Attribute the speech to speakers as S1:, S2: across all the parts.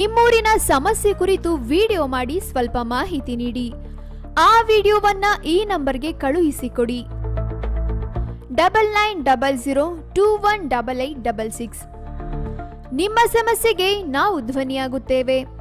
S1: ನಿಮ್ಮೂರಿನ ಸಮಸ್ಯೆ ಕುರಿತು ವಿಡಿಯೋ ಮಾಡಿ ಸ್ವಲ್ಪ ಮಾಹಿತಿ ನೀಡಿ. ಆ ವಿಡಿಯೋವನ್ನ ಈ ನಂಬರ್ಗೆ ಕಳುಹಿಸಿಕೊಡಿ. Double nine double zero two one double eight double six ನಿಮ್ಮ ಸಮಸ್ಯೆಗೆ ನಾವು ಧ್ವನಿಯಾಗುತ್ತೇವೆ.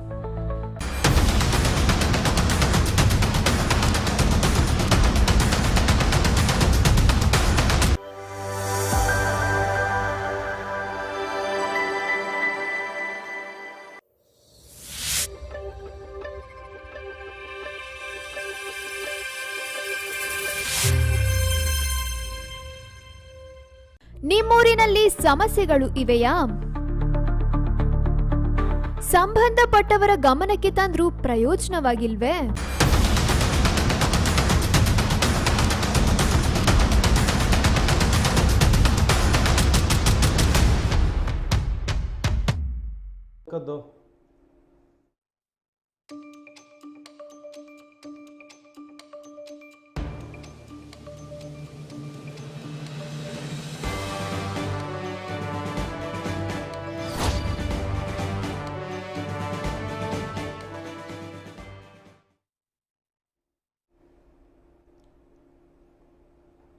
S1: ಸಮಸ್ಯೆಗಳು ಇವೆಯಾ? ಸಂಬಂಧಪಟ್ಟವರ ಗಮನಕ್ಕೆ ತಂದ್ರೂ ಪ್ರಯೋಜನವಾಗಿಲ್ವೇ?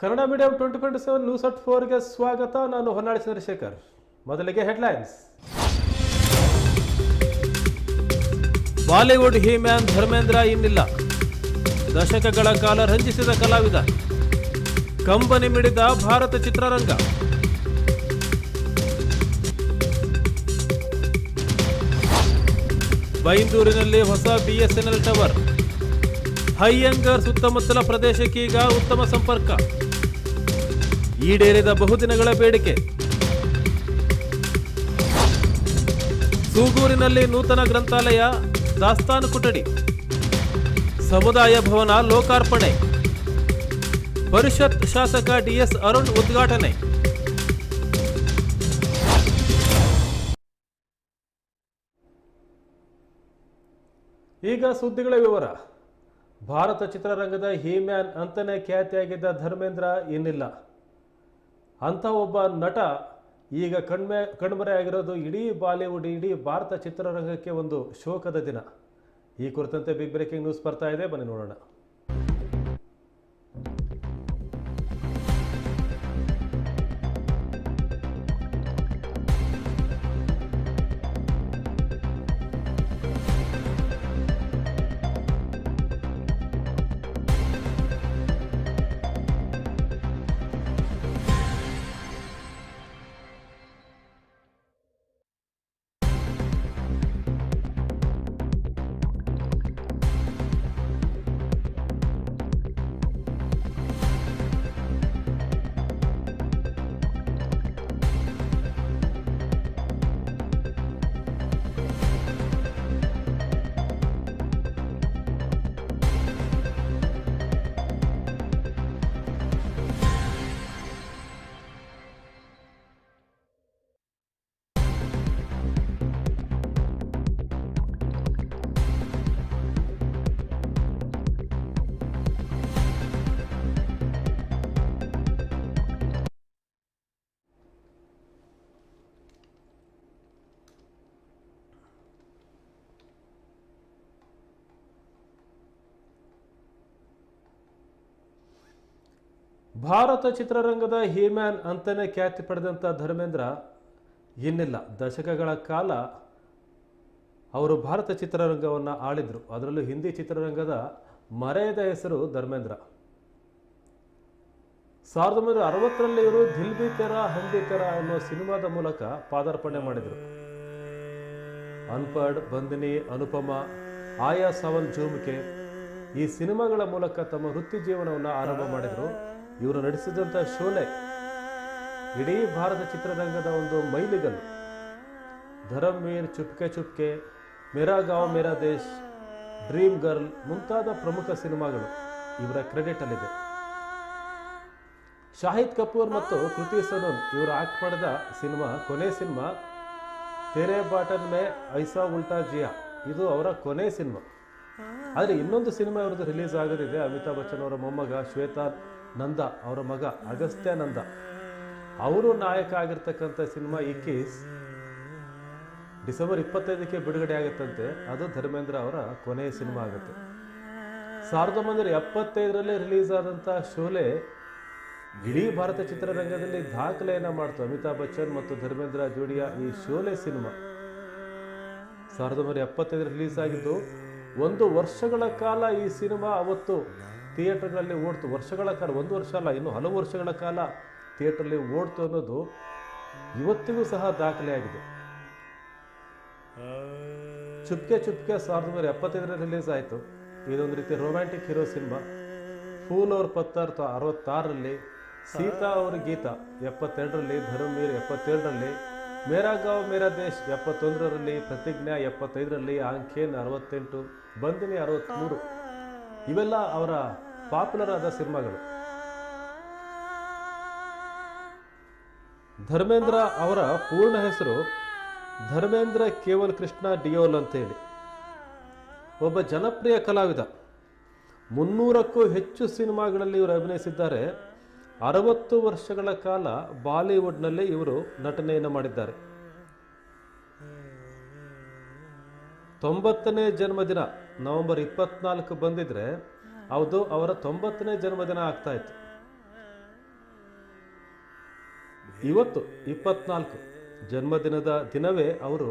S2: Kannada medium twenty twenty seven news at ಫೋರ್ಗೆ ಸ್ವಾಗತ. ನಾನು ಹೊನ್ನಾಳಿ ಚಂದ್ರಶೇಖರ್. ಮೊದಲಿಗೆ ಹೆಡ್ಲೈನ್ಸ್. ಬಾಲಿವುಡ್ ಹೀಮ್ಯಾನ್ ಧರ್ಮೇಂದ್ರ ಇನ್ನಿಲ್ಲ. ದಶಕಗಳ ಕಾಲ ರಂಜಿಸಿದ ಕಲಾವಿದ. ಕಂಬನಿ ಮಿಡಿದ ಭಾರತ ಚಿತ್ರರಂಗ. ಬೈಂದೂರಿನಲ್ಲಿ ಹೊಸ ಬಿಎಸ್ಎನ್ಎಲ್ ಟವರ್. ಹೈಯಂಗರ್ ಸುತ್ತಮುತ್ತಲ ಪ್ರದೇಶಕ್ಕೀಗ ಉತ್ತಮ ಸಂಪರ್ಕ. ಈಡೇರಿದ ಬಹುದಿನಗಳ ಬೇಡಿಕೆ. ಸೂಗೂರಿನಲ್ಲಿ ನೂತನ ಗ್ರಂಥಾಲಯ, ದಾಸ್ತಾನು ಕೊಠಡಿ. ಸಮುದಾಯ ಭವನ ಲೋಕಾರ್ಪಣೆ. ಪರಿಷತ್ ಶಾಸಕ ಡಿಎಸ್ ಅರುಣ್ ಉದ್ಘಾಟನೆ. ಈಗ ಸುದ್ದಿಗಳ ವಿವರ. ಭಾರತ ಚಿತ್ರರಂಗದ ಹೀಮ್ಯಾನ್ ಅಂತಲೇ ಖ್ಯಾತಿಯಾಗಿದ್ದ ಧರ್ಮೇಂದ್ರ ಇನ್ನಿಲ್ಲ. ಅಂಥ ಒಬ್ಬ ನಟ ಈಗ ಕಣ್ಮೆ ಕಣ್ಮರೆ ಆಗಿರೋದು ಇಡೀ ಬಾಲಿವುಡ್, ಇಡೀ ಭಾರತ ಚಿತ್ರರಂಗಕ್ಕೆ ಒಂದು ಶೋಕದ ದಿನ. ಈ ಕುರಿತಂತೆ ಬಿಗ್ ಬ್ರೇಕಿಂಗ್ ನ್ಯೂಸ್ ಬರ್ತಾ ಇದೆ. ಬನ್ನಿ ನೋಡೋಣ. ಭಾರತ ಚಿತ್ರರಂಗದ ಹೀಮ್ಯಾನ್ ಅಂತಲೇ ಖ್ಯಾತಿ ಪಡೆದಂಥ ಧರ್ಮೇಂದ್ರ ಇನ್ನಿಲ್ಲ. ದಶಕಗಳ ಕಾಲ ಅವರು ಭಾರತ ಚಿತ್ರರಂಗವನ್ನು ಆಳಿದರು. ಅದರಲ್ಲೂ ಹಿಂದಿ ಚಿತ್ರರಂಗದ ಮರೆಯದ ಹೆಸರು ಧರ್ಮೇಂದ್ರ. ಸಾವಿರದ ಒಂಬೈನೂರ ಅರವತ್ತರಲ್ಲಿ ಇವರು ದಿಲ್ಬಿ ತೆರ, ಹಮ್ ತೆರ ಅನ್ನೋ ಸಿನಿಮಾದ ಮೂಲಕ ಪಾದಾರ್ಪಣೆ ಮಾಡಿದರು. ಅನ್ಪಡ್, ಬಂದಿನಿ, ಅನುಪಮ, ಆಯಾ ಸವಲ್ ಜೂಮ್ಕೆ ಈ ಸಿನಿಮಾಗಳ ಮೂಲಕ ತಮ್ಮ ವೃತ್ತಿ ಜೀವನವನ್ನು ಆರಂಭ ಮಾಡಿದರು. ಇವರು ನಡೆಸಿದಂಥ ಶೋಲೆ. ಇಡೀ ಭಾರತ ಚಿತ್ರರಂಗದ ಒಂದು ಮೈಲಿಗಲ್ಲು. ಧರಮ್ ವೀರ್ ಚುಪ್ಕೆ ಚುಪ್ಕೆ ಮೇರಾ ಗಾಂವ್ ಮೇರಾ ದೇಶ್, ಡ್ರೀಮ್ ಗರ್ಲ್ ಮುಂತಾದ ಪ್ರಮುಖ ಸಿನಿಮಾಗಳು ಇವರ ಕ್ರೆಡಿಟಲ್ಲಿದೆ ಶಾಹಿದ್ ಕಪೂರ್ ಮತ್ತು ಕೃತಿ ಸನೂನ್ ಇವರು ಆಕ್ಟ್ ಮಾಡಿದ ಸಿನಿಮಾ, ಕೊನೆ ಸಿನಿಮಾ, ತೆರೆ ಬಾಟನ್ ಮೇ ಐಸಾ ಉಲ್ಟಾ ಜಿಯಾ. ಇದು ಅವರ ಕೊನೆ ಸಿನಿಮಾ. ಆದರೆ ಇನ್ನೊಂದು ಸಿನಿಮಾ ಇವ್ರದ್ದು ರಿಲೀಸ್ ಆಗೋದಿದೆ. ಅಮಿತಾಬ್ ಬಚ್ಚನ್ ಅವರ ಮೊಮ್ಮಗ ಶ್ವೇತಾ ನಂದ, ಅವರ ಮಗ ಅಗಸ್ತ್ಯ ನಂದ. ಅವರು ನಾಯಕ ಆಗಿರ್ತಕ್ಕಂಥ ಸಿನಿಮಾ ಇಕ್ಕೀಸ್ ಡಿಸೆಂಬರ್ ಇಪ್ಪತ್ತೈದಕ್ಕೆ ಬಿಡುಗಡೆ ಆಗುತ್ತಂತೆ. ಅದು ಧರ್ಮೇಂದ್ರ ಅವರ ಕೊನೆಯ ಸಿನಿಮಾ ಆಗುತ್ತೆ. ಸಾವಿರದ ಒಂಬೈನೂರ ಎಪ್ಪತ್ತೈದರಲ್ಲೇ ರಿಲೀಸ್ ಆದಂಥ ಶೋಲೆ ಇಡೀ ಭಾರತ ಚಿತ್ರರಂಗದಲ್ಲಿ ದಾಖಲೆಯನ್ನು ಮಾಡ್ತು. ಅಮಿತಾಬ್ ಬಚ್ಚನ್ ಮತ್ತು ಧರ್ಮೇಂದ್ರ ಜೋಡಿಯ ಈ ಶೋಲೆ ಸಿನಿಮಾ. ಸಾವಿರದ ಒಂಬೈನೂರ ಎಪ್ಪತ್ತೈದರ ರಿಲೀಸ್ ಆಗಿದ್ದು, ಒಂದು ವರ್ಷಗಳ ಕಾಲ ಈ ಸಿನಿಮಾ ಅವತ್ತು ಥಿಯೇಟರ್ಗಳಲ್ಲಿ ಓಡ್ತು. ವರ್ಷಗಳ ಕಾಲ, ಒಂದು ವರ್ಷ ಅಲ್ಲ, ಇನ್ನು ಹಲವು ವರ್ಷಗಳ ಕಾಲ ಥಿಯೇಟ್ರಲ್ಲಿ ಓಡ್ತು ಅನ್ನೋದು ಇವತ್ತಿಗೂ ಸಹ ದಾಖಲೆಯಾಗಿದೆ ಚುಪ್ಕೆ ಚುಪ್ಕೆ ಸಾವಿರದ ಒಂಬೈನೂರ ಎಪ್ಪತ್ತೈದರ ರಿಲೀಸ್ ಆಯಿತು. ಇದೊಂದು ರೀತಿ ರೊಮ್ಯಾಂಟಿಕ್ ಹೀರೋ ಸಿನಿಮಾ. ಫೂಲ್ ಅವ್ರ ಪತ್ತಾರ್ ಅರವತ್ತಾರರಲ್ಲಿ ಸೀತಾ ಅವ್ರ ಗೀತ ಎಪ್ಪತ್ತೆರಡರಲ್ಲಿ ಧರ್ಮೀರ್ ಎಪ್ಪತ್ತೇಳರಲ್ಲಿ, ಮೇರಾ ಗಾವ್ ಮೇರಾ ದೇಶ್ ಎಪ್ಪತ್ತೊಂದರಲ್ಲಿ, ಪ್ರತಿಜ್ಞಾ ಎಪ್ಪತ್ತೈದರಲ್ಲಿ ಆಂಖೇನ್ ಅರವತ್ತೆಂಟು, ಬಂದಿನಿ ಅರವತ್ತ್ಮೂರು ಇವೆಲ್ಲ ಅವರ ಪಾಪ್ಯುಲರ್ ಆದ ಸಿನಿಮಾಗಳು. ಧರ್ಮೇಂದ್ರ ಅವರ ಪೂರ್ಣ ಹೆಸರು ಧರ್ಮೇಂದ್ರ ಕೇವಲ್ ಕೃಷ್ಣ ಡಿಯೋಲ್ ಅಂತ ಹೇಳಿ ಒಬ್ಬ ಜನಪ್ರಿಯ ಕಲಾವಿದ. ಮುನ್ನೂರಕ್ಕೂ ಹೆಚ್ಚು ಸಿನಿಮಾಗಳಲ್ಲಿ ಇವರು ಅಭಿನಯಿಸಿದ್ದಾರೆ. ಅರವತ್ತು ವರ್ಷಗಳ ಕಾಲ ಬಾಲಿವುಡ್ನಲ್ಲಿ ಇವರು ನಟನೆಯನ್ನು ಮಾಡಿದ್ದಾರೆ. ತೊಂಬತ್ತನೇ ಜನ್ಮದಿನ. ನವೆಂಬರ್ ಇಪ್ಪತ್ನಾಲ್ಕು ಬಂದಿದ್ರೆ ಅದು ಅವರ ತೊಂಬತ್ತನೇ ಜನ್ಮದಿನ ಆಗ್ತಾ ಇತ್ತು. ಇವತ್ತು ಇಪ್ಪತ್ನಾಲ್ಕು ಜನ್ಮದಿನದ ದಿನವೇ ಅವರು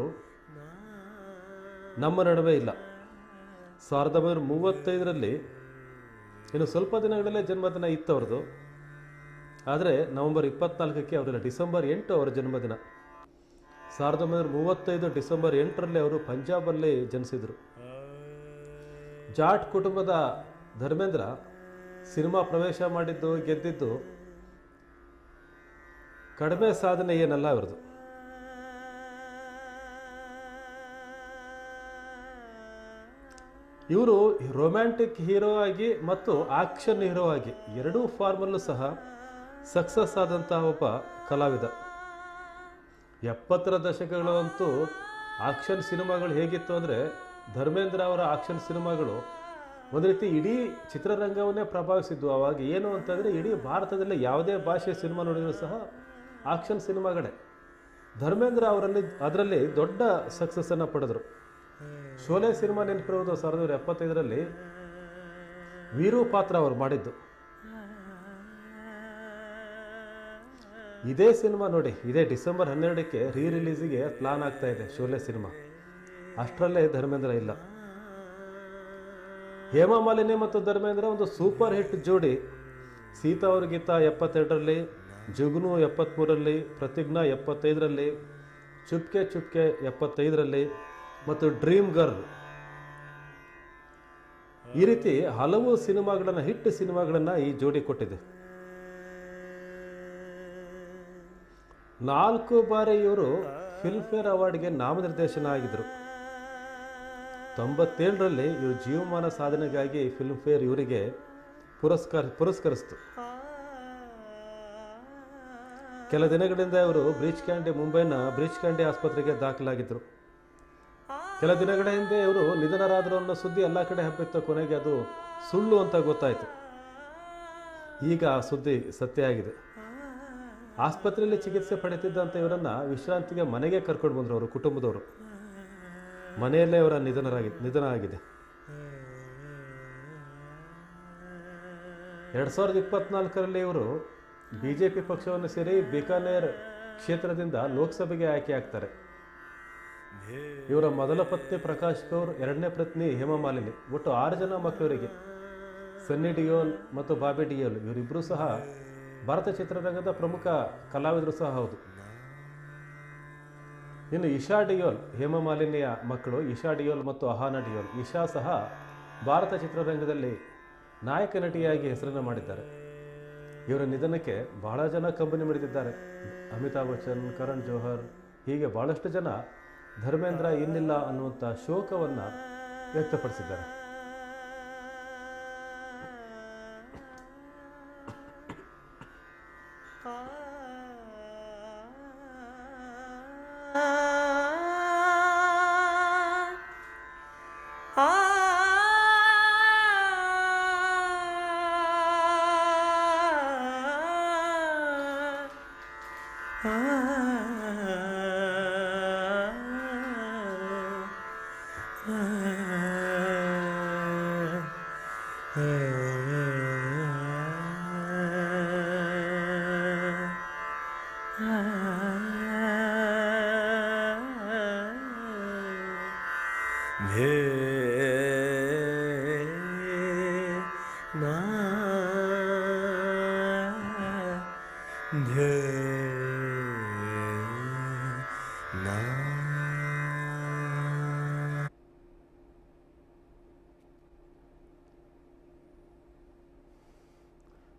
S2: ನಮ್ಮ ನಡುವೆ ಇಲ್ಲ. ಸಾವಿರದ ಒಂಬೈನೂರ ಮೂವತ್ತೈದರಲ್ಲಿ ಇನ್ನು ಸ್ವಲ್ಪ ದಿನಗಳಲ್ಲೇ ಜನ್ಮದಿನ ಇತ್ತು ಅವ್ರದ್ದು. ಆದರೆ ನವೆಂಬರ್ ಇಪ್ಪತ್ನಾಲ್ಕಕ್ಕೆ ಅವರಿಲ್ಲ, ಡಿಸೆಂಬರ್ ಎಂಟು ಅವರ ಜನ್ಮದಿನ. ಸಾವಿರದ ಒಂಬೈನೂರ ಮೂವತ್ತೈದು ಡಿಸೆಂಬರ್ ಎಂಟರಲ್ಲಿ ಅವರು ಪಂಜಾಬಲ್ಲಿ ಜನಿಸಿದರು. ಜಾಟ್ ಕುಟುಂಬದ ಧರ್ಮೇಂದ್ರ ಸಿನಿಮಾ ಪ್ರವೇಶ ಮಾಡಿದ್ದು, ಗೆದ್ದಿದ್ದು ಕಡಿಮೆ ಸಾಧನೆ ಏನಲ್ಲ ಅವ್ರದ್ದು ಇವರು ರೊಮ್ಯಾಂಟಿಕ್ ಹೀರೋ ಆಗಿ ಮತ್ತು ಆಕ್ಷನ್ ಹೀರೋ ಆಗಿ ಎರಡೂ ಫಾರ್ಮಲ್ಲೂ ಸಹ ಸಕ್ಸಸ್ ಆದಂತಹ ಒಬ್ಬ ಕಲಾವಿದ. ಎಪ್ಪತ್ತರ ದಶಕಗಳಂತೂ ಆಕ್ಷನ್ ಸಿನಿಮಾಗಳು ಹೇಗಿತ್ತು ಅಂದರೆ ಧರ್ಮೇಂದ್ರ ಅವರ ಆಕ್ಷನ್ ಸಿನಿಮಾಗಳು ಒಂದು ರೀತಿ ಇಡೀ ಚಿತ್ರರಂಗವನ್ನೇ ಪ್ರಭಾವಿಸಿದ್ದು. ಅವಾಗ ಏನು ಅಂತಂದರೆ ಇಡೀ ಭಾರತದಲ್ಲಿ ಯಾವುದೇ ಭಾಷೆಯ ಸಿನಿಮಾ ನೋಡಿದರೂ ಸಹ ಆಕ್ಷನ್ ಸಿನಿಮಾಗಳೇ. ಧರ್ಮೇಂದ್ರ ಅವರಲ್ಲಿ ಅದರಲ್ಲಿ ದೊಡ್ಡ ಸಕ್ಸಸ್ಸನ್ನು ಪಡೆದರು. ಶೋಲೆ ಸಿನಿಮಾ ನೆನಪಿರುವುದು ಸಾವಿರದ ಒಂಬೈನೂರ ಎಪ್ಪತ್ತೈದರಲ್ಲಿ ವೀರು ಪಾತ್ರ ಅವರು ಮಾಡಿದ್ದು. ಇದೇ ಸಿನಿಮಾ ನೋಡಿ, ಇದೇ ಡಿಸೆಂಬರ್ ಹನ್ನೆರಡಕ್ಕೆ ರೀ ರಿಲೀಸಿಗೆ ಪ್ಲಾನ್ ಆಗ್ತಾ ಇದೆ ಶೋಲೆ ಸಿನಿಮಾ. ಅಷ್ಟರಲ್ಲೇ ಧರ್ಮೇಂದ್ರ ಇಲ್ಲ. ಹೇಮಾ ಮಾಲಿನಿ ಮತ್ತು ಧರ್ಮೇಂದ್ರ ಒಂದು ಸೂಪರ್ ಹಿಟ್ ಜೋಡಿ ಸೀತಾ ಅವ್ರ ಗೀತ ಎಪ್ಪತ್ತೆರಡರಲ್ಲಿ, ಜುಗ್ನು ಎಪ್ಪತ್ತ್ಮೂರರಲ್ಲಿ ಪ್ರತಿಜ್ಞಾ ಎಪ್ಪತ್ತೈದರಲ್ಲಿ, ಚುಪ್ಕೆ ಚುಪ್ಕೆ ಎಪ್ಪತ್ತೈದರಲ್ಲಿ ಮತ್ತು ಡ್ರೀಮ್ ಗರ್ಲ್. ಈ ರೀತಿ ಹಲವು ಸಿನಿಮಾಗಳನ್ನು, ಹಿಟ್ ಸಿನಿಮಾಗಳನ್ನು ಈ ಜೋಡಿ ಕೊಟ್ಟಿದೆ. ನಾಲ್ಕು ಬಾರಿ ಇವರು ಫಿಲ್ಮ್ಫೇರ್ ಅವಾರ್ಡ್ಗೆ ನಾಮನಿರ್ದೇಶನ ಆಗಿದ್ರು. ತೊಂಬತ್ತೇಳರಲ್ಲಿ ಇವರು ಜೀವಮಾನ ಸಾಧನೆಗಾಗಿ ಫಿಲ್ಮ್ ಫೇರ್ ಇವರಿಗೆ ಪುರಸ್ಕಾರ, ಪುರಸ್ಕರಿಸ್ತು. ಕೆಲ ದಿನಗಳಿಂದ ಇವರು ಬ್ರೀಚ್ ಕ್ಯಾಂಡಿ, ಮುಂಬೈನ ಬ್ರೀಚ್ ಕ್ಯಾಂಡಿ ಆಸ್ಪತ್ರೆಗೆ ದಾಖಲಾಗಿದ್ದರು ಕೆಲ ದಿನಗಳ ಹಿಂದೆ ಇವರು ನಿಧನರಾದರು ಅನ್ನೋ ಸುದ್ದಿ ಎಲ್ಲ ಕಡೆ ಹಬ್ಬಿತ್ತು, ಕೊನೆಗೆ ಅದು ಸುಳ್ಳು ಅಂತ ಗೊತ್ತಾಯಿತು. ಈಗ ಆ ಸುದ್ದಿ ಸತ್ಯ ಆಗಿದೆ. ಆಸ್ಪತ್ರೆಯಲ್ಲಿ ಚಿಕಿತ್ಸೆ ಪಡೆಯುತ್ತಿದ್ದಂಥ ಇವರನ್ನು ವಿಶ್ರಾಂತಿಗೆ ಮನೆಗೆ ಕರ್ಕೊಂಡು ಬಂದರು ಅವರು, ಕುಟುಂಬದವರು. ಮನೆಯಲ್ಲೇ ಅವರ ನಿಧನರಾಗಿ ನಿಧನ ಆಗಿದೆ ಎರಡು ಸಾವಿರದ ಇಪ್ಪತ್ನಾಲ್ಕರಲ್ಲಿ ಇವರು ಬಿ ಜೆ ಪಿ ಪಕ್ಷವನ್ನು ಸೇರಿ ಬಿಕಾನೇರ್ ಕ್ಷೇತ್ರದಿಂದ ಲೋಕಸಭೆಗೆ ಆಯ್ಕೆ ಆಗ್ತಾರೆ. ಇವರ ಮೊದಲ ಪತ್ನಿ ಪ್ರಕಾಶ್ ಕೌರ್ ಎರಡನೇ ಪತ್ನಿ ಹೇಮಾ ಮಾಲಿನಿ, ಒಟ್ಟು ಆರು ಜನ ಮಕ್ಕಳವರಿಗೆ ಸನ್ನಿ ಡಿಯೋಲ್ ಮತ್ತು ಬಾಬಿ ಡಿಯೋಲ್ ಇವರಿಬ್ಬರೂ ಸಹ ಭಾರತ ಚಿತ್ರರಂಗದ ಪ್ರಮುಖ ಕಲಾವಿದರು ಸಹ ಹೌದು. ಇನ್ನು ಇಶಾ ಡಿಯೋಲ್ ಹೇಮಮಾಲಿನಿಯ ಮಕ್ಕಳು ಇಶಾ ಡಿಯೋಲ್ ಮತ್ತು ಅಹಾನ ಡಿಯೋಲ್. ಇಶಾ ಸಹ ಭಾರತ ಚಿತ್ರರಂಗದಲ್ಲಿ ನಾಯಕ ನಟಿಯಾಗಿ ಹೆಸರನ್ನು ಮಾಡಿದ್ದಾರೆ. ಇವರ ನಿಧನಕ್ಕೆ ಬಹಳ ಜನ ಕಂಬನಿ ಮಿಡಿದಿದ್ದಾರೆ. ಅಮಿತಾಬ್ ಬಚ್ಚನ್, ಕರಣ್ ಜೋಹರ್, ಹೀಗೆ ಬಹಳಷ್ಟು ಜನ ಧರ್ಮೇಂದ್ರ ಇನ್ನಿಲ್ಲ ಅನ್ನುವಂಥ ಶೋಕವನ್ನು ವ್ಯಕ್ತಪಡಿಸಿದ್ದಾರೆ.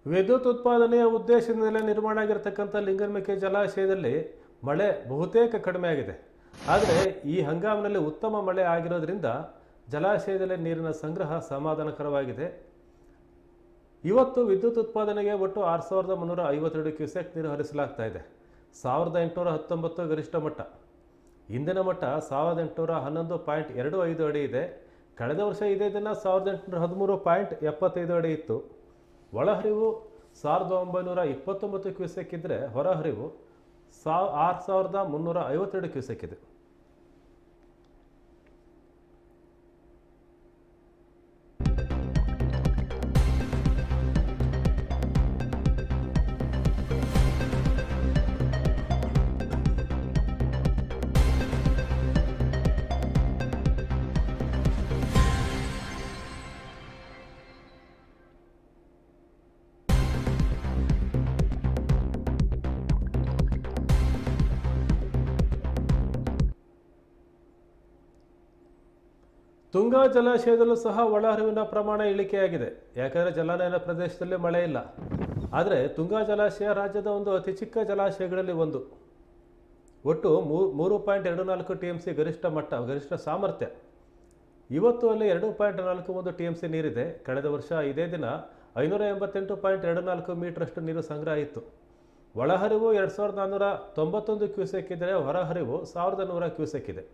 S2: ವಿದ್ಯುತ್ ಉತ್ಪಾದನೆಯ ಉದ್ದೇಶದಿಂದಲೇ ನಿರ್ಮಾಣ ಆಗಿರತಕ್ಕಂಥ ಲಿಂಗನಮಿಕೆ ಜಲಾಶಯದಲ್ಲಿ ಮಳೆ ಬಹುತೇಕ ಕಡಿಮೆ ಆಗಿದೆ. ಆದರೆ ಈ ಹಂಗಾಮಿನಲ್ಲಿ ಉತ್ತಮ ಮಳೆ ಆಗಿರೋದ್ರಿಂದ ಜಲಾಶಯದಲ್ಲಿ ನೀರಿನ ಸಂಗ್ರಹ ಸಮಾಧಾನಕರವಾಗಿದೆ. ಇವತ್ತು ವಿದ್ಯುತ್ ಉತ್ಪಾದನೆಗೆ ಒಟ್ಟು ಆರು ಸಾವಿರದ ಮುನ್ನೂರ ಐವತ್ತೆರಡು ಕ್ಯೂಸೆಕ್ ನೀರು ಹರಿಸಲಾಗ್ತಾ ಇದೆ. ಸಾವಿರದ ಎಂಟುನೂರ ಹತ್ತೊಂಬತ್ತು ಗರಿಷ್ಠ ಮಟ್ಟ. ಇಂದಿನ ಮಟ್ಟ ಸಾವಿರದ ಎಂಟುನೂರ ಹನ್ನೊಂದು ಪಾಯಿಂಟ್ ಎರಡು ಐದು ಅಡಿ ಇದೆ. ಕಳೆದ ವರ್ಷ ಇದೇ ದಿನ ಸಾವಿರದ ಎಂಟುನೂರ ಹದಿಮೂರು ಪಾಯಿಂಟ್ ಎಪ್ಪತ್ತೈದು ಅಡಿ ಇತ್ತು. ಒಳಹರಿವು ಸಾವಿರದ ಒಂಬೈನೂರ ಇಪ್ಪತ್ತೊಂಬತ್ತು ಕ್ಯೂಸೆಕ್ ಇದ್ದರೆ ಹೊರಹರಿವು ಸಾವ್ ಆರು ಸಾವಿರದ ಮುನ್ನೂರ ಐವತ್ತೆರಡು ಕ್ಯೂಸೆಕ್ ಇದೆ. ತುಂಗಾ ಜಲಾಶಯದಲ್ಲೂ ಸಹ ಒಳಹರಿವಿನ ಪ್ರಮಾಣ ಇಳಿಕೆಯಾಗಿದೆ. ಯಾಕಂದರೆ ಜಲಾನಯನ ಪ್ರದೇಶದಲ್ಲಿ ಮಳೆ ಇಲ್ಲ. ಆದರೆ ತುಂಗಾ ಜಲಾಶಯ ರಾಜ್ಯದ ಒಂದು ಅತಿ ಚಿಕ್ಕ ಜಲಾಶಯಗಳಲ್ಲಿ ಒಂದು. ಒಟ್ಟು ಮೂರು ಪಾಯಿಂಟ್ ಎರಡು ನಾಲ್ಕು ಟಿ ಎಂ ಸಿ ಗರಿಷ್ಠ ಮಟ್ಟ, ಗರಿಷ್ಠ ಸಾಮರ್ಥ್ಯ. ಇವತ್ತು ಅಲ್ಲಿ ಎರಡು ಪಾಯಿಂಟ್ ನಾಲ್ಕು ಒಂದು ಟಿ ಎಂ ಸಿ ನೀರಿದೆ. ಕಳೆದ ವರ್ಷ ಇದೇ ದಿನ ಐನೂರ ಎಂಬತ್ತೆಂಟು ಪಾಯಿಂಟ್ ಎರಡು ನಾಲ್ಕು ಮೀಟ್ರಷ್ಟು ನೀರು ಸಂಗ್ರಹ ಇತ್ತು ಒಳಹರಿವು ಎರಡು ಸಾವಿರದ ನಾನ್ನೂರ ತೊಂಬತ್ತೊಂದು ಕ್ಯೂಸೆಕ್ ಇದ್ದರೆ ಹೊರಹರಿವು ಸಾವಿರದ ನೂರ ಕ್ಯೂಸೆಕ್ ಇದೆ.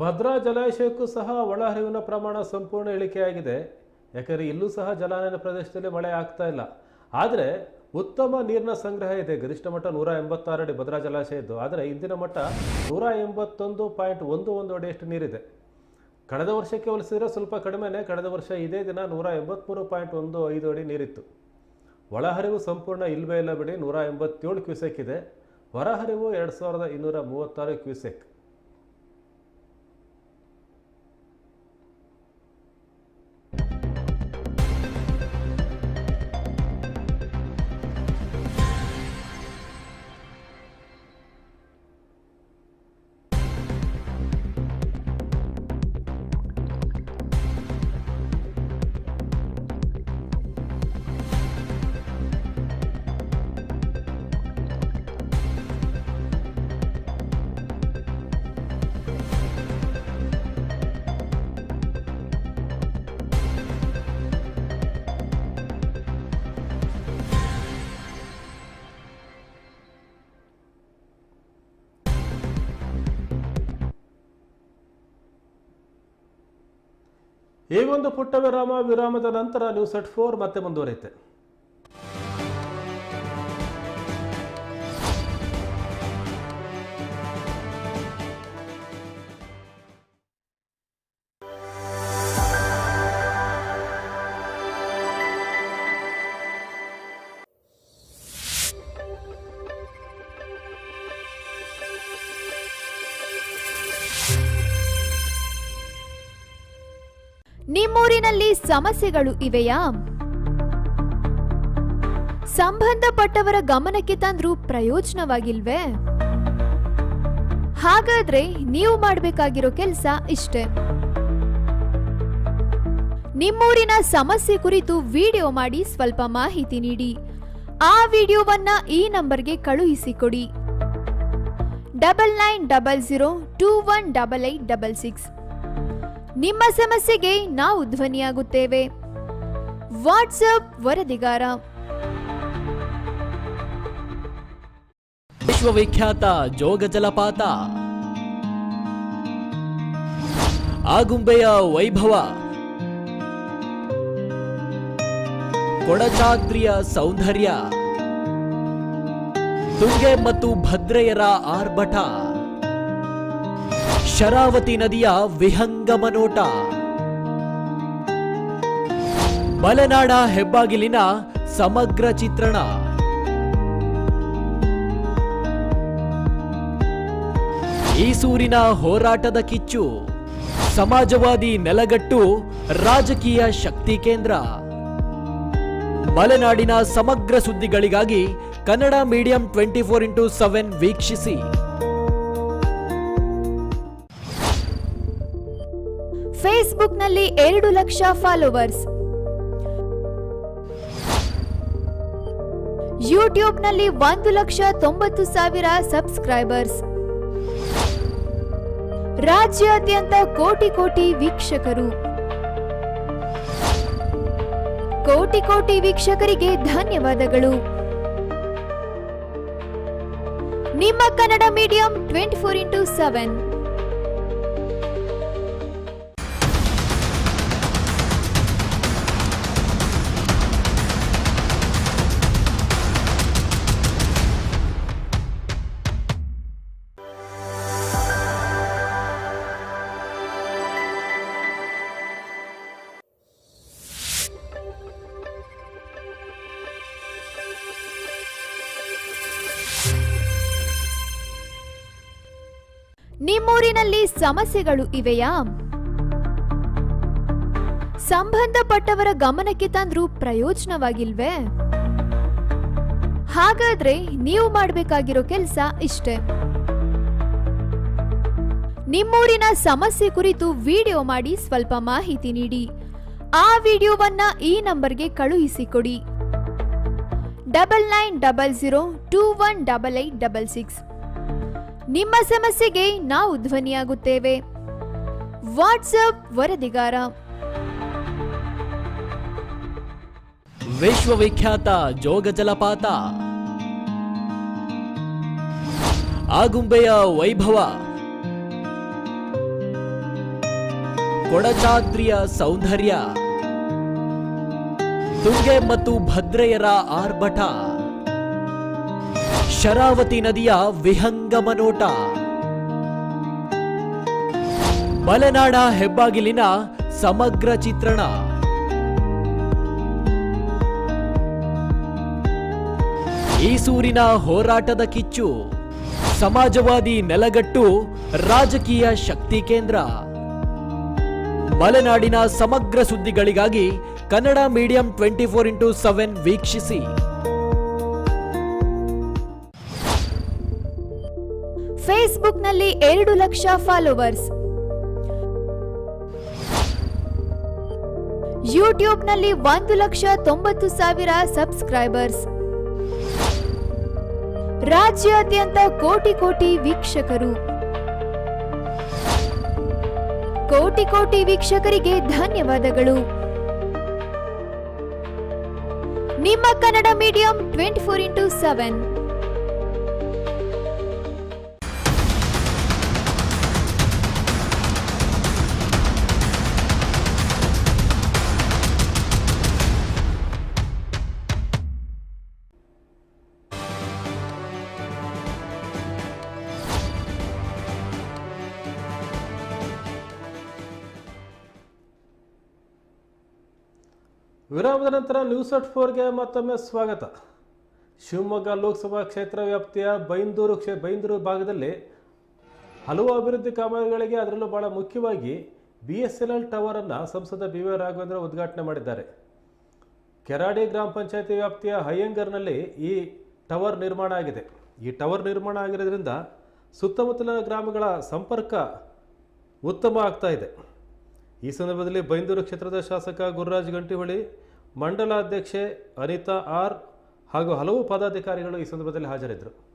S2: ಭದ್ರಾ ಜಲಾಶಯಕ್ಕೂ ಸಹ ಒಳಹರಿವಿನ ಪ್ರಮಾಣ ಸಂಪೂರ್ಣ ಇಳಿಕೆಯಾಗಿದೆ. ಯಾಕಂದರೆ ಇಲ್ಲೂ ಸಹ ಜಲಾನಯನ ಪ್ರದೇಶದಲ್ಲಿ ಮಳೆ ಆಗ್ತಾ ಇಲ್ಲ. ಆದರೆ ಉತ್ತಮ ನೀರಿನ ಸಂಗ್ರಹ ಇದೆ. ಗರಿಷ್ಠ ಮಟ್ಟ ನೂರ ಎಂಬತ್ತಾರು ಅಡಿ ಭದ್ರಾ ಜಲಾಶಯದ್ದು ಆದರೆ ಇಂದಿನ ಮಟ್ಟ ನೂರ ಎಂಬತ್ತೊಂದು ಪಾಯಿಂಟ್ ಒಂದು ಒಂದು ಅಡಿಯಷ್ಟು ನೀರಿದೆ. ಕಳೆದ ವರ್ಷಕ್ಕೆ ಹೋಲಿಸಿದರೆ ಸ್ವಲ್ಪ ಕಡಿಮೆನೇ. ಕಳೆದ ವರ್ಷ ಇದೇ ದಿನ ನೂರ ಎಂಬತ್ತ್ಮೂರು ಪಾಯಿಂಟ್ ಒಂದು ಐದು ಅಡಿ ನೀರಿತ್ತು. ಒಳಹರಿವು ಸಂಪೂರ್ಣ ಇಲ್ಲವೇ ಇಲ್ಲ ಬಿಡಿ. ನೂರ ಎಂಬತ್ತೇಳು ಕ್ಯೂಸೆಕ್ ಇದೆ. ಹೊರಹರಿವು ಎರಡು ಸಾವಿರದ ಇನ್ನೂರ ಮೂವತ್ತಾರು ಕ್ಯೂಸೆಕ್. ಈಗೊಂದು ಪುಟ್ಟ ವಿರಾಮ ವಿರಾಮದ ನಂತರ ನ್ಯೂಸ್ ಎಟ್ ಫೋರ್ ಮತ್ತೆ ಮುಂದುವರಿಯುತ್ತೆ.
S1: ನಿಮ್ಮೂರಿನಲ್ಲಿ ಸಮಸ್ಯೆಗಳು ಇವೆಯಾ? ಸಂಬಂಧಪಟ್ಟವರ ಗಮನಕ್ಕೆ ತಂದ್ರೂ ಪ್ರಯೋಜನವಾಗಿಲ್ವೇ? ಹಾಗಾದ್ರೆ ನೀವು ಮಾಡಬೇಕಾಗಿರೋ ಕೆಲಸ ಇಷ್ಟೇ. ನಿಮ್ಮೂರಿನ ಸಮಸ್ಯೆ ಕುರಿತು ವಿಡಿಯೋ ಮಾಡಿ ಸ್ವಲ್ಪ ಮಾಹಿತಿ ನೀಡಿ. ಆ ವಿಡಿಯೋವನ್ನ ಈ ನಂಬರ್ಗೆ ಕಳುಹಿಸಿಕೊಡಿ. Double nine double zero two one double eight double six ನಿಮ್ಮ ಸಮಸ್ಯೆಗೆ ನಾವು ಧ್ವನಿಯಾಗುತ್ತೇವೆ. ವಾಟ್ಸಪ್ ವರದಿಗಾರ.
S3: ವಿಶ್ವವಿಖ್ಯಾತ ಜೋಗ ಜಲಪಾತ. ಆಗುಂಬೆಯ ವೈಭವ. ಕೊಡಚಾದ್ರಿಯ ಸೌಂದರ್ಯ. ತುಂಗೆ ಮತ್ತು ಭದ್ರೆಯರ ಆರ್ಭಟ. ಶರಾವತಿ ನದಿಯ ವಿಹಂಗಮ ನೋಟ ಮಲೆನಾಡ ಹೆಬ್ಬಾಗಿಲಿನ ಸಮಗ್ರ ಚಿತ್ರಣ. ಈಸೂರಿನ ಹೋರಾಟದ ಕಿಚ್ಚು. ಸಮಾಜವಾದಿ ನೆಲಗಟ್ಟು ರಾಜಕೀಯ ಶಕ್ತಿ ಕೇಂದ್ರ. ಮಲೆನಾಡಿನ ಸಮಗ್ರ ಸುದ್ದಿಗಳಿಗಾಗಿ Kannada medium twenty four into seven ವೀಕ್ಷಿಸಿ.
S1: ಫೇಸ್ಬುಕ್ನಲ್ಲಿ ಎರಡು ಲಕ್ಷ ಫಾಲೋವರ್ಸ್ ಯೂಟ್ಯೂಬ್ನಲ್ಲಿ ಒಂದು ಲಕ್ಷ ತೊಂಬತ್ತು ಸಾವಿರ ಸಬ್ಸ್ಕ್ರೈಬರ್ಸ್. ರಾಜ್ಯಾದ್ಯಂತ ಕೋಟಿ ಕೋಟಿ ವೀಕ್ಷಕರು. ಕೋಟಿ ಕೋಟಿ ವೀಕ್ಷಕರಿಗೆ ಧನ್ಯವಾದಗಳು. ನಿಮ್ಮ Kannada medium twenty four into seven ಸಮಸ್ಯೆಗಳು ಇವೆಯಾ? ಸಂಬಂಧಪಟ್ಟವರ ಗಮನಕ್ಕೆ ತಂದ್ರೂ ಪ್ರಯೋಜನವಾಗಿಲ್ವೇ? ಹಾಗಾದ್ರೆ ನೀವು ಮಾಡಬೇಕಾಗಿರೋ ಕೆಲಸ ಇಷ್ಟೇ. ನಿಮ್ಮೂರಿನ ಸಮಸ್ಯೆ ಕುರಿತು ವಿಡಿಯೋ ಮಾಡಿ ಸ್ವಲ್ಪ ಮಾಹಿತಿ ನೀಡಿ. ಆ ವಿಡಿಯೋವನ್ನ ಈ ನಂಬರ್ಗೆ ಕಳುಹಿಸಿಕೊಡಿ. Double nine double zero two one double eight double six ನಿಮ್ಮ ಸಮಸ್ಯೆಗೆ ನಾವು ಧ್ವನಿಯಾಗುತ್ತೇವೆ. ವಾಟ್ಸಪ್ ವರದಿಗಾರ.
S3: ವಿಶ್ವವಿಖ್ಯಾತ ಜೋಗ ಜಲಪಾತ. ಆಗುಂಬೆಯ ವೈಭವ. ಕೊಡಚಾದ್ರಿಯ ಸೌಂದರ್ಯ. ತುಂಗೆ ಮತ್ತು ಭದ್ರೆಯರ ಆರ್ಭಟ. ಶರಾವತಿ ನದಿಯ ವಿಹಂಗಮ ನೋಟ ಮಲೆನಾಡ ಹೆಬ್ಬಾಗಿಲಿನ ಸಮಗ್ರ ಚಿತ್ರಣ. ಈಸೂರಿನ ಹೋರಾಟದ ಕಿಚ್ಚು. ಸಮಾಜವಾದಿ ನೆಲಗಟ್ಟು ರಾಜಕೀಯ ಶಕ್ತಿ ಕೇಂದ್ರ. ಮಲೆನಾಡಿನ ಸಮಗ್ರ ಸುದ್ದಿಗಳಿಗಾಗಿ Kannada medium twenty four into seven ವೀಕ್ಷಿಸಿ.
S1: ಫೇಸ್ಬುಕ್ನಲ್ಲಿ ಎರಡು ಲಕ್ಷ ಫಾಲೋವರ್ಸ್ ಯೂಟ್ಯೂಬ್ನಲ್ಲಿ ಒಂದು ಲಕ್ಷ ತೊಂಬತ್ತು ಸಾವಿರ ಸಬ್ಸ್ಕ್ರೈಬರ್ಸ್ ರಾಜ್ಯಾದ್ಯಂತ ಕೋಟಿ ಕೋಟಿ ವೀಕ್ಷಕರು. ಕೋಟಿ ಕೋಟಿ ವೀಕ್ಷಕರಿಗೆ ಧನ್ಯವಾದಗಳು. ನಿಮ್ಮ Kannada medium twenty four into seven
S2: ನಂತರ ನ್ಯೂಸ್ ಅಟ್ ಫೋರ್ಗೆ ಮತ್ತೊಮ್ಮೆ ಸ್ವಾಗತ. ಶಿವಮೊಗ್ಗ ಲೋಕಸಭಾ ಕ್ಷೇತ್ರ ವ್ಯಾಪ್ತಿಯ ಬೈಂದೂರು ಕ್ಷೇ, ಬೈಂದೂರು ಭಾಗದಲ್ಲಿ ಹಲವು ಅಭಿವೃದ್ಧಿ ಕಾಮಗಾರಿಗಳಿಗೆ ಅದರಲ್ಲೂ ಬಹಳ ಮುಖ್ಯವಾಗಿ ಬಿ ಎಸ್ ಎಲ್ ಎಲ್ ಟವರನ್ನು ಸಂಸದ ಬಿ ವಿ ರಾಘವೇಂದ್ರ ಉದ್ಘಾಟನೆ ಮಾಡಿದ್ದಾರೆ. ಕೆರಾಡಿ ಗ್ರಾಮ ಪಂಚಾಯತಿ ವ್ಯಾಪ್ತಿಯ ಹಯ್ಯಂಗರ್ನಲ್ಲಿ ಈ ಟವರ್ ನಿರ್ಮಾಣ ಆಗಿದೆ. ಈ ಟವರ್ ನಿರ್ಮಾಣ ಆಗಿರೋದ್ರಿಂದ ಸುತ್ತಮುತ್ತಲಿನ ಗ್ರಾಮಗಳ ಸಂಪರ್ಕ ಉತ್ತಮ ಆಗ್ತಾ ಇದೆ. ಈ ಸಂದರ್ಭದಲ್ಲಿ ಬೈಂದೂರು ಕ್ಷೇತ್ರದ ಶಾಸಕ ಗುರುರಾಜ್ ಗಂಟಿಹೊಳಿ ಮಂಡಲ ಅಧ್ಯಕ್ಷೆ ಅನಿತಾ ಆರ್ ಹಾಗೂ ಹಲವು ಪದಾಧಿಕಾರಿಗಳು ಈ ಸಂದರ್ಭದಲ್ಲಿ ಹಾಜರಿದ್ದರು.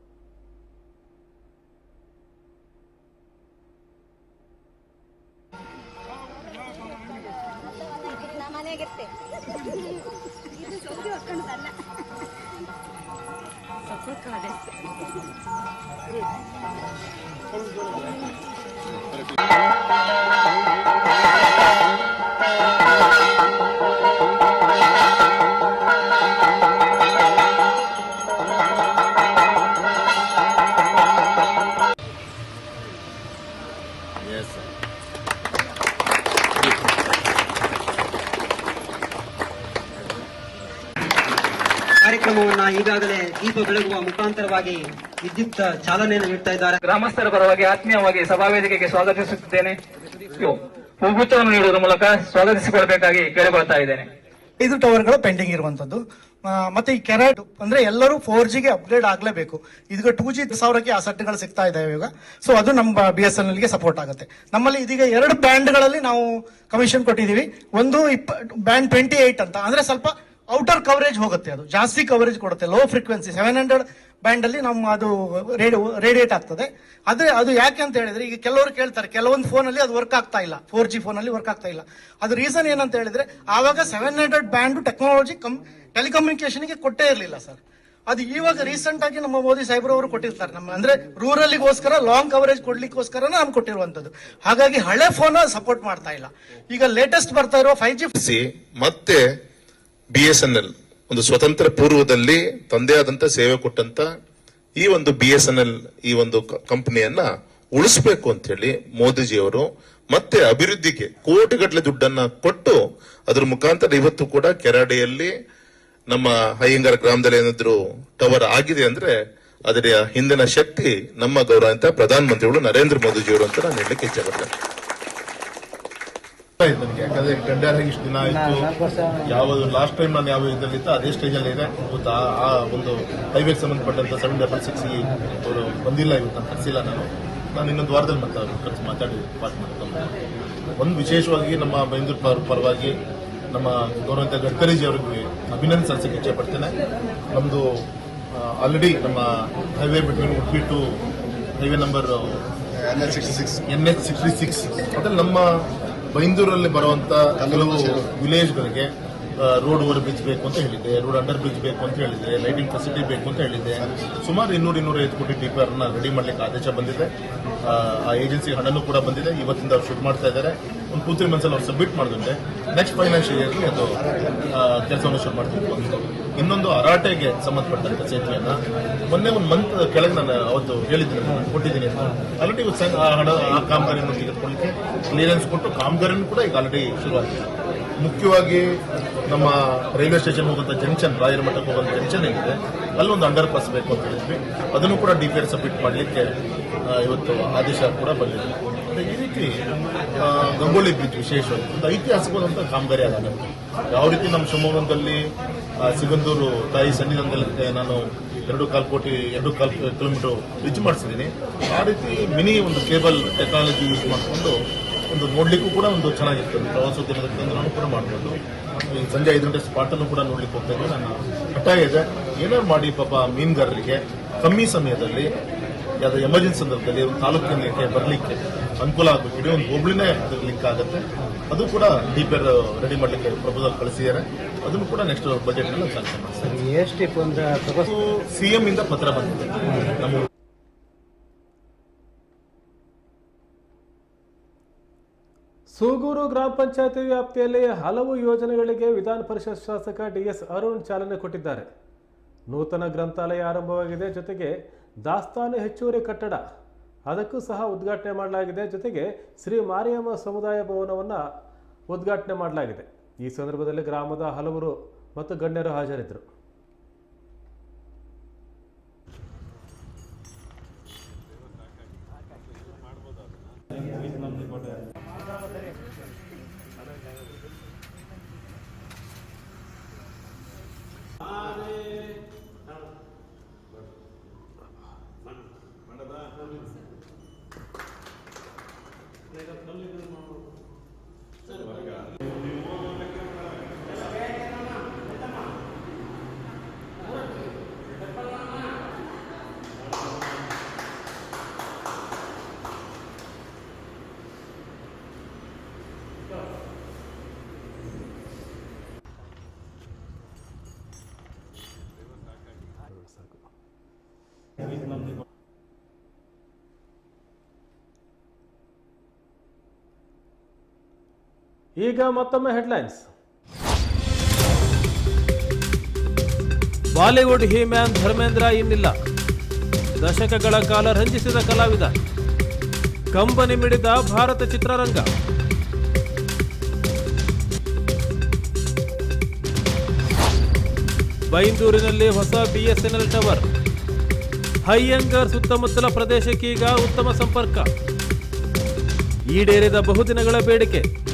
S4: ಕಾರ್ಯಕ್ರಮವನ್ನ ಈಗಾಗಲೇ ದೀಪ ಬೆಳಗುವ ಮುಖಾಂತರವಾಗಿ ವಿದ್ಯುತ್ ಚಾಲನೆಯನ್ನು ನೀಡ್ತಾ ಇದ್ದಾರೆ.
S5: ಗ್ರಾಮಸ್ಥರ ಪರವಾಗಿ ಆತ್ಮೀಯವಾಗಿ ಸಭಾವೇದಿಕೆಗೆ ಸ್ವಾಗತಿಸುತ್ತಿದ್ದೇನೆ. ಹೂಗುತ್ತವನ್ನು ಹೂಗುಚ್ಛವನ್ನು ನೀಡುವುದರ ಮೂಲಕ ಸ್ವಾಗತಿಸಿಕೊಳ್ಬೇಕಾಗಿ ಕೇಳಿಕೊಳ್ತಾ ಇದ್ದೇನೆ.
S6: ಐದು ಟವರ್ಗಳು ಪೆಂಡಿಂಗ್ ಇರುವಂತದ್ದು. ಆ, ಮತ್ತೆ ಈ ಕೆರೆಟ್ ಅಂದ್ರೆ ಎಲ್ಲರೂ ಫೋರ್ ಜಿಗೆ ಅಪ್ಗ್ರೇಡ್ ಆಗಲೇಬೇಕು. ಇದೀಗ ಟೂ ಜಿ ಸಾವಿರಕ್ಕೆ ಆ ಸೆಟ್ಗಳು ಸಿಗ್ತಾ ಇದೆ ಇವಾಗ. ಸೊ ಅದು ನಮ್ಮ ಬಿ ಎಸ್ ಎನ್ಗೆ ಸಪೋರ್ಟ್ ಆಗುತ್ತೆ. ನಮ್ಮಲ್ಲಿ ಇದೀಗ ಎರಡು ಬ್ಯಾಂಡ್ಗಳಲ್ಲಿ ನಾವು ಕಮಿಷನ್ ಕೊಟ್ಟಿದ್ದೀವಿ. ಒಂದು ಬ್ಯಾಂಡ್ ಟ್ವೆಂಟಿ ಏಟ್ ಅಂತ. ಅಂದ್ರೆ ಸ್ವಲ್ಪ ಔಟರ್ ಕವರೇಜ್ ಹೋಗುತ್ತೆ ಅದು. ಜಾಸ್ತಿ ಕವರೇಜ್ ಕೊಡುತ್ತೆ. Low frequency seven hundred band ಅಲ್ಲಿ ನಮ್ಮ ಅದು ರೇಡಿಯೇಟ್ ಆಗ್ತದೆ. ಆದ್ರೆ ಅದು ಯಾಕೆ ಅಂತ ಹೇಳಿದ್ರೆ, ಈಗ ಕೆಲವರು ಕೇಳ್ತಾರೆ, ಕೆಲವೊಂದು ಫೋನ್ ಅಲ್ಲಿ ಅದು ವರ್ಕ್ ಆಗ್ತಾ ಇಲ್ಲ. ಫೋರ್ ಜಿ ಫೋನ್ ಅಲ್ಲಿ ವರ್ಕ್ ಆಗ್ತಾ ಇಲ್ಲ. ಅದು ರೀಸನ್ ಏನಂತ ಹೇಳಿದ್ರೆ, ಆವಾಗ seven hundred band technology come ಟೆಲಿಕಮ್ಯುನಿಕೇಶನ್ಗೆ ಕೊಟ್ಟೇ ಇರಲಿಲ್ಲ ಸರ್ ಅದು ಇವಾಗ ರೀಸೆಂಟ್ ಆಗಿ ನಮ್ಮ ಮೋದಿ ಸಾಹೇಬ್ರು ಅವರು ಕೊಟ್ಟಿರ್ತಾರೆ. ನಮ್ಮ ಅಂದ್ರೆ ರೂರಲ್ಗೋಸ್ಕರ ಲಾಂಗ್ ಕವರೇಜ್ ಕೊಡ್ಲಿಕ್ಕೋಸ್ಕರ ನಮ್ಗೆ ಕೊಟ್ಟಿರುವಂತದ್ದು ಹಾಗಾಗಿ ಹಳೆ ಫೋನ್ ಸಪೋರ್ಟ್ ಮಾಡ್ತಾ ಇಲ್ಲ. ಈಗ ಲೇಟೆಸ್ಟ್ ಬರ್ತಾ ಇರೋ ಫೈವ್ ಜಿ
S7: ಮತ್ತೆ ಬಿ ಎಸ್ ಎನ್ ಎಲ್ ಒಂದು ಸ್ವತಂತ್ರ ಪೂರ್ವದಲ್ಲಿ ತಂದೆ ಆದಂತ ಸೇವೆ ಕೊಟ್ಟಂತ ಈ ಒಂದು ಬಿ ಎಸ್ ಎನ್ ಎಲ್ ಈ ಒಂದು ಕಂಪನಿಯನ್ನ ಉಳಿಸ್ಬೇಕು ಅಂತ ಹೇಳಿ ಮೋದಿಜಿಯವರು ಮತ್ತೆ ಅಭಿವೃದ್ಧಿಗೆ ಕೋಟಿಗಟ್ಟಲೆ ದುಡ್ಡನ್ನ ಕೊಟ್ಟು ಅದ್ರ ಮುಖಾಂತರ ಇವತ್ತು ಕೂಡ ಕೆರಾಡಿಯಲ್ಲಿ ನಮ್ಮ ಹೈಯಂಗರ ಗ್ರಾಮದಲ್ಲಿ ಏನಾದ್ರು ಟವರ್ ಆಗಿದೆ ಅಂದ್ರೆ ಅದರ ಹಿಂದಿನ ಶಕ್ತಿ ನಮ್ಮ ಗೌರವ ಅಂತ ಪ್ರಧಾನಮಂತ್ರಿಗಳು ನರೇಂದ್ರ ಮೋದಿಜಿಯವರು ಅಂತ ನಾನು ಹೇಳಲಿಕ್ಕೆ ಇಚ್ಛೆ
S8: ಆಯ್ತು ನನಗೆ. ಯಾಕಂದ್ರೆ ಗಂಡಾರ ಇಷ್ಟು ದಿನ ಆಯ್ತು. ಯಾವ ಲಾಸ್ಟ್ ಟೈಮ್ ನಾನು ಯಾವ ಇದರಲ್ಲಿತ್ತು ಅದೇ ಸ್ಟೇಜ್ ಅಲ್ಲಿ ಇದೆ. ಇವತ್ತು ಆ- ಆ ಒಂದು ಹೈವೇಗೆ ಸಂಬಂಧಪಟ್ಟಂತ ಸೆವೆನ್ ಡಬಲ್ ಸಿಕ್ಸ್ ಅವರು ಬಂದಿಲ್ಲ ಇವತ್ತು ಕರೆಸಿಲ್ಲ ನಾನು. ನಾನು ಇನ್ನೊಂದು ವಾರದಲ್ಲಿ ಮತ್ತೆ ಖರ್ಚು ಮಾತಾಡಿ ಪಾಸ್ ಮಾಡ್ಕೊಂಡು. ಒಂದು ವಿಶೇಷವಾಗಿ ನಮ್ಮ ಬೈಂದೂರು ಪರ ಪರವಾಗಿ ನಮ್ಮ ಗೌರವಂತ ಗಡ್ಕರಿಜಿ ಅವರಿಗೆ ಅಭಿನಂದನೆ ಸಲ್ಲಿಸಕ್ಕೆ ಇಚ್ಛೆ ಪಡ್ತೇನೆ ನಮ್ಮದು ಆಲ್ರೆಡಿ ನಮ್ಮ highway between Udupi to highway number N H sixty six ಅದ್ರಲ್ಲಿ ನಮ್ಮ ಬೈಂದೂರಲ್ಲಿ ಬರುವಂತ ಕೆಲವು ವಿಲೇಜ್ಗಳಿಗೆ ರೋಡ್ ಓವರ್ ಬ್ರಿಡ್ಜ್ ಬೇಕು ಅಂತ ಹೇಳಿದೆ ರೋಡ್ ಅಂಡರ್ ಬ್ರಿಡ್ಜ್ ಬೇಕು ಅಂತ ಹೇಳಿದೆ ಲೈಟಿಂಗ್ ಫೆಸಿಲಿಟಿ ಬೇಕು ಅಂತ ಹೇಳಿದೆ ಸುಮಾರು ಇನ್ನೂರು ಇನ್ನೂರೈದು ಕೋಟಿ ಡಿಪರ್ನ ರೆಡಿ ಮಾಡ್ಲಿಕ್ಕೆ ಆದೇಶ ಬಂದಿದೆ. ಆ, ಏಜೆನ್ಸಿ ಹಣನೂ ಕೂಡ ಬಂದಿದೆ. ಇವತ್ತಿಂದ ಅವ್ರು ಶುರು ಮಾಡ್ತಾ ಇದ್ದಾರೆ. ಒಂದು ಟೂ ತ್ರೀ ಅವ್ರು ಸಬ್ಮಿಟ್ ಮಾಡಿದ್ರೆ ನೆಕ್ಸ್ಟ್ ಫೈನಾನ್ಷಿಯಲ್ ಇಯರ್ಗೆ ಅದು ಕೆಲಸವನ್ನು ಶುರು ಮಾಡ್ತೀವಿ ಒಂದು. ಇನ್ನೊಂದು ಅರಾಟೆಗೆ ಸಂಬಂಧಪಟ್ಟಂತ ಸೇತುವೆಯನ್ನು ಮೊನ್ನೆ ಒಂದು ಮಂತ್ ಕೆಳಗೆ ನಾನು ಅವತ್ತು ಹೇಳಿದ್ದೀನಿ ಕೊಟ್ಟಿದ್ದೀನಿ ಅಂತ. ಆಲ್ರೆಡಿ ಆ ಹಣ ಆ ಕಾಮಗಾರಿಯನ್ನು ತೆಗೆದುಕೊಳ್ಳಿಕ್ಕೆ ಕ್ಲಿಯರೆನ್ಸ್ ಕೊಟ್ಟು ಕಾಮಗಾರಿನೂ ಕೂಡ ಈಗ ಆಲ್ರೆಡಿ ಶುರುವಾಗಿದೆ. ಮುಖ್ಯವಾಗಿ ನಮ್ಮ ರೈಲ್ವೆ ಸ್ಟೇಷನ್ ಹೋಗುವಂಥ ಜಂಕ್ಷನ್, ರಾಯರ ಮಠಕ್ಕೆ ಹೋಗುವಂತ ಜಂಕ್ಷನ್ ಏನಿದೆ, ಅಲ್ಲೊಂದು ಅಂಡರ್ ಪಾಸ್ ಬೇಕು ಅಂತ ಹೇಳಿದ್ವಿ. ಅದನ್ನು ಕೂಡ ಡಿ ಪಿ ಸಬ್ಮಿಟ್ ಮಾಡಲಿಕ್ಕೆ ಇವತ್ತು ಆದೇಶ ಕೂಡ ಬಂದಿದೆ. ಈ ರೀತಿ ಗಂಗೋಳಿ ಬ್ರಿಡ್ಜ್ ವಿಶೇಷವಾಗಿ ಒಂದು ಐತಿಹಾಸಿಕವಾದಂಥ ಕಾಮಗಾರಿ ಆಗಿದೆ. ಯಾವ ರೀತಿ ನಮ್ಮ ಶಿವಮೊಗ್ಗದಲ್ಲಿ ಸಿಗಂದೂರು ತಾಯಿ ಸನ್ನಿಧಾನದಲ್ಲಿ ನಾನು ಎರಡು ಕಾಲು ಕೋಟಿ, ಎರಡು ಕಾಲು ಕಿಲೋಮೀಟರ್ ಬ್ರಿಡ್ಜ್ ಮಾಡಿಸಿದ್ದೀನಿ. ಆ ರೀತಿ ಮಿನಿ ಒಂದು ಕೇಬಲ್ ಟೆಕ್ನಾಲಜಿ ಯೂಸ್ ಮಾಡಿಕೊಂಡು ಒಂದು ನೋಡ್ಲಿಕ್ಕೂ ಕೂಡ ಒಂದು ಚೆನ್ನಾಗಿರ್ತದೆ ಪ್ರವಾಸೋದ್ಯಮದ ಕೇಂದ್ರನೂ ಕೂಡ ಮಾಡ್ಬೋದು. ಸಂಜೆ ಐದು ಗಂಟೆ ಸ್ಪಾಟ್ ಅನ್ನು ಕೂಡ ನೋಡ್ಲಿಕ್ಕೆ ಹೋಗ್ತಾ ಇದ್ದೆ. ನನ್ನ ಹಠ ಇದೆ. ಏನಾರು ಮಾಡಿ ಪಾಪ ಮೀನುಗಾರರಿಗೆ. ಕಮ್ಮಿ ಸಮಯದಲ್ಲಿ ಯಾವುದೋ ಎಮರ್ಜೆನ್ಸಿ ಸಂದರ್ಭದಲ್ಲಿ ಒಂದು ತಾಲೂಕಿನಕ್ಕೆ ಬರಲಿಕ್ಕೆ ಅನುಕೂಲ ಆಗಬೇಕು ಇಡೀ ಒಂದು ಹೋಬಳಿನೇ ಅದಕ್ಕೆ ಲಿಂಕ್ ಆಗುತ್ತೆ. ಅದು ಕೂಡ ಡಿಪೇರ್ ರೆಡಿ ಮಾಡಲಿಕ್ಕೆ ಪ್ರಪೋಸಲ್ ಕಳಿಸಿದ್ದಾರೆ. ಅದನ್ನು ಕೂಡ ನೆಕ್ಸ್ಟ್ ಬಜೆಟ್ನಲ್ಲಿ ಸಾಂಕ್ಷನ್ ಮಾಡ್ತಾರೆ
S4: ಸಿ ಎಂ
S8: ಸಿಎಂ ಇಂದ ಪತ್ರ ಬಂದಿದೆ. ನಮ್ಮ
S2: ಸೂಗೂರು ಗ್ರಾಮ ಪಂಚಾಯತಿ ವ್ಯಾಪ್ತಿಯಲ್ಲಿ ಹಲವು ಯೋಜನೆಗಳಿಗೆ ವಿಧಾನ ಪರಿಷತ್ ಶಾಸಕ ಡಿಎಸ್ ಅರುಣ್ ಚಾಲನೆ ಕೊಟ್ಟಿದ್ದಾರೆ. ನೂತನ ಗ್ರಂಥಾಲಯ ಆರಂಭವಾಗಿದೆ, ಜೊತೆಗೆ ದಾಸ್ತಾನು ಹೆಚ್ಚುವರಿ ಕಟ್ಟಡ. ಅದಕ್ಕೂ ಸಹ ಉದ್ಘಾಟನೆ ಮಾಡಲಾಗಿದೆ, ಜೊತೆಗೆ ಶ್ರೀ ಮಾರಿಯಮ್ಮ ಸಮುದಾಯ ಭವನವನ್ನು ಉದ್ಘಾಟನೆ ಮಾಡಲಾಗಿದೆ. ಈ ಸಂದರ್ಭದಲ್ಲಿ ಗ್ರಾಮದ ಹಲವರು ಮತ್ತು ಗಣ್ಯರು ಹಾಜರಿದ್ದರು. ಈಗ ಮತ್ತೊಮ್ಮೆ ಹೆಡ್ಲೈನ್ಸ್ ಬಾಲಿವುಡ್ ಹೀಮ್ಯಾನ್ ಧರ್ಮೇಂದ್ರ ಇನ್ನಿಲ್ಲ. ದಶಕಗಳ ಕಾಲ ರಂಜಿಸಿದ ಕಲಾವಿದ. ಕಂಬನಿ ಮಿಡಿದ ಭಾರತ ಚಿತ್ರರಂಗ. ಬೈಂದೂರಿನಲ್ಲಿ ಹೊಸ ಬಿಎಸ್ಎನ್ಎಲ್ ಟವರ್. ಹೈಯಂಗರ್ ಸುತ್ತಮುತ್ತಲ ಪ್ರದೇಶಕ್ಕೀಗ ಉತ್ತಮ ಸಂಪರ್ಕ. ಈಡೇರಿದ ಬಹುದಿನಗಳ ಬೇಡಿಕೆ.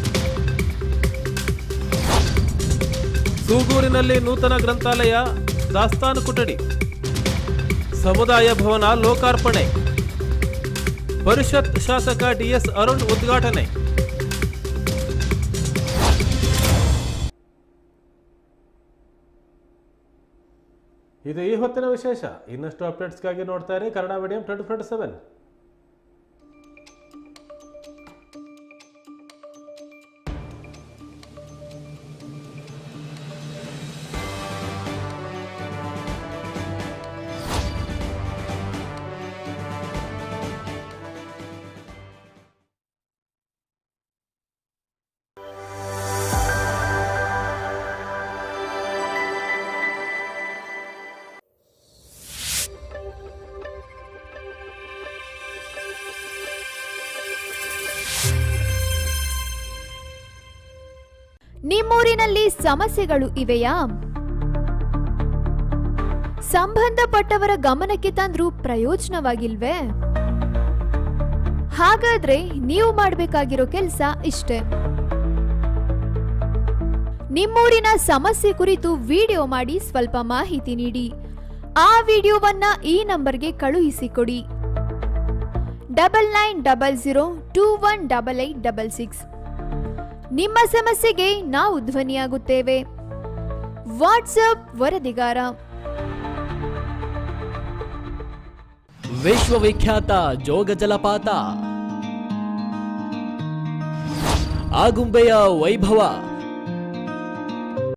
S2: ಸೂಗೂರಿನಲ್ಲಿ ನೂತನ ಗ್ರಂಥಾಲಯ, ದಾಸ್ತಾನು ಕೊಠಡಿ, ಸಮುದಾಯ ಭವನ ಲೋಕಾರ್ಪಣೆ, ಪರಿಷತ್ ಶಾಸಕ ಡಿಎಸ್ ಅರುಣ್ ಉದ್ಘಾಟನೆ. ಇದು ಈ ಹೊತ್ತಿನ ವಿಶೇಷ. ಇನ್ನಷ್ಟು ಅಪ್ಡೇಟ್ಸ್ಗಾಗಿ ನೋಡ್ತಾ ಇರಿ Kannada medium twenty forty seven.
S1: ನಿಮ್ಮೂರಿನಲ್ಲಿ ಸಮಸ್ಯೆಗಳು ಇವೆಯಾ? ಸಂಬಂಧಪಟ್ಟವರ ಗಮನಕ್ಕೆ ತಂದ್ರೂ ಪ್ರಯೋಜನವಾಗಿಲ್ವೇ? ಹಾಗಾದ್ರೆ ನೀವು ಮಾಡಬೇಕಾಗಿರೋ ಕೆಲಸ ಇಷ್ಟೇ. ನಿಮ್ಮೂರಿನ ಸಮಸ್ಯೆ ಕುರಿತು ವಿಡಿಯೋ ಮಾಡಿ ಸ್ವಲ್ಪ ಮಾಹಿತಿ ನೀಡಿ. ಆ ವಿಡಿಯೋವನ್ನ ಈ ನಂಬರ್ಗೆ ಕಳುಹಿಸಿಕೊಡಿ. Double nine double zero two one double eight double six. ನಿಮ್ಮ ಸಮಸ್ಯೆಗೆ ನಾವು ಧ್ವನಿಯಾಗುತ್ತೇವೆ. ವಾಟ್ಸಪ್ ವರದಿಗಾರ.
S3: ವಿಶ್ವವಿಖ್ಯಾತ ಜೋಗ ಜಲಪಾತ. ಆಗುಂಬೆಯ ವೈಭವ.